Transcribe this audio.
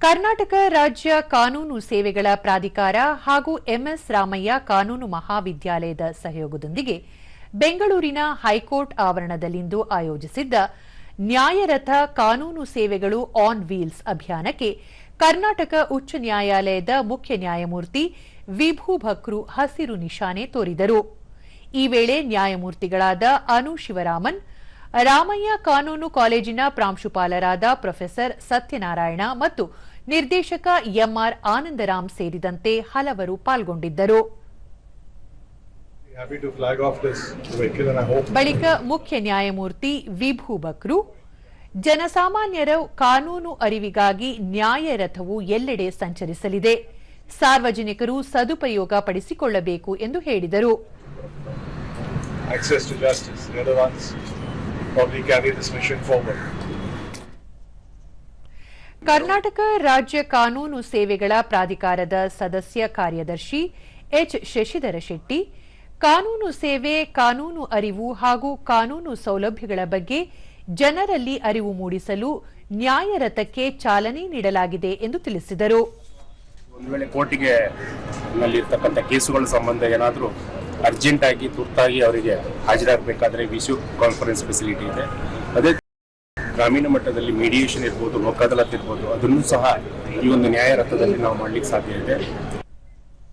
ಕರ್ನಾಟಕ ರಾಜ್ಯ ಕಾನೂನು ಸೇವೆಗಳ ಪ್ರಾಧಿಕಾರ ಹಾಗೂ ಎಂಎಸ್ ರಾಮಯ್ಯ ಕಾನೂನು ಮಹಾವಿದ್ಯಾಲಯದ ಸಹಯೋಗದೊಂದಿಗೆ ಬೆಂಗಳೂರಿನ ಹೈಕೋರ್ಟ್ ಆವರಣದಲ್ಲಿಂದು ಆಯೋಜಿಸಿದ್ದ ನ್ಯಾಯರಥ ಕಾನೂನು ಸೇವೆಗಳು ಆನ್ ವೀಲ್ಸ್ ಅಭಿಯಾನಕ್ಕೆ ಕರ್ನಾಟಕ ಉಚ್ಚ ನ್ಯಾಯಾಲಯದ ಮುಖ್ಯ ನ್ಯಾಯಮೂರ್ತಿ ವಿಭೂ ಭಕ್ರು ಹಸಿರು ನಿಶಾನೆ ತೋರಿದರು. ಈ ವೇಳೆ ನ್ಯಾಯಮೂರ್ತಿಗಳಾದ ಅನು ಶಿವರಾಮನ್ ರಾಮಯ್ಯ ಕಾನೂನು ಕಾಲೇಜಿನ ಪ್ರಾಂಶುಪಾಲರಾದ ಪ್ರೊಫೆಸರ್ ಸತ್ಯನಾರಾಯಣ ಮತ್ತು ನಿರ್ದೇಶಕ ಎಂಆರ್ ಆನಂದರಾಮ್ ಸೇರಿದಂತೆ ಹಲವರು ಪಾಲ್ಗೊಂಡಿದ್ದರು. ಬಳಿಕ ಮುಖ್ಯ ನ್ಯಾಯಮೂರ್ತಿ ವಿಭೂ ಬಕ್ರು ಜನಸಾಮಾನ್ಯರ ಕಾನೂನು ಅರಿವಿಗಾಗಿ ನ್ಯಾಯ ರಥವು ಎಲ್ಲೆಡೆ ಸಂಚರಿಸಲಿದೆ. ಸಾರ್ವಜನಿಕರು ಸದುಪಯೋಗ ಪಡಿಸಿಕೊಳ್ಳಬೇಕು ಎಂದು ಹೇಳಿದರು. Probably carry this mission forward. Karnataka ರಾಜ್ಯ ಕಾನೂನು ಸೇವೆಗಳ ಪ್ರಾಧಿಕಾರದ ಸದಸ್ಯ ಕಾರ್ಯದರ್ಶಿ ಎಚ್ ಶಶಿಧರ ಶೆಟ್ಟಿ ಕಾನೂನು ಸೇವೆ ಕಾನೂನು ಅರಿವು ಹಾಗೂ ಕಾನೂನು ಸೌಲಭ್ಯಗಳ ಬಗ್ಗೆ ಜನರಲ್ಲಿ ಅರಿವು ಮೂಡಿಸಲು ನ್ಯಾಯರಥಕ್ಕೆ ಚಾಲನೆ ನೀಡಲಾಗಿದೆ ಎಂದು ತಿಳಿಸಿದರು ಒಂದು ವೇಳೆ ಕೋರ್ಟಿಗೆ ನಲ್ಲಿರ್ತಕ್ಕಂಥ ಕೇಸುಗಳ ಸಂಬಂಧ ಏನಾದರೂ ಅರ್ಜೆಂಟ್ ಆಗಿ, ತುರ್ತಾಗಿ ಅವರಿಗೆ ಹಾಜರಾಗಬೇಕಾದ್ರೆ ವಿಶ್ಯೂ ಕಾನ್ಫರೆನ್ಸ್ ಫೆಸಿಲಿಟಿ ಇದೆ. ಅದೇ ಗ್ರಾಮೀಣ ಮಟ್ಟದಲ್ಲಿ ಮೀಡಿಯೇಷನ್ ಇರ್ಬೋದು ಲೋಕ ಅದಾಲತ್ ಇರ್ಬೋದು, ಅದನ್ನು ಸಹ ಈ ಒಂದು ನ್ಯಾಯ ರಥದಲ್ಲಿ ನಾವು ಮಾಡ್ಲಿಕ್ಕೆ ಸಾಧ್ಯ ಇದೆ.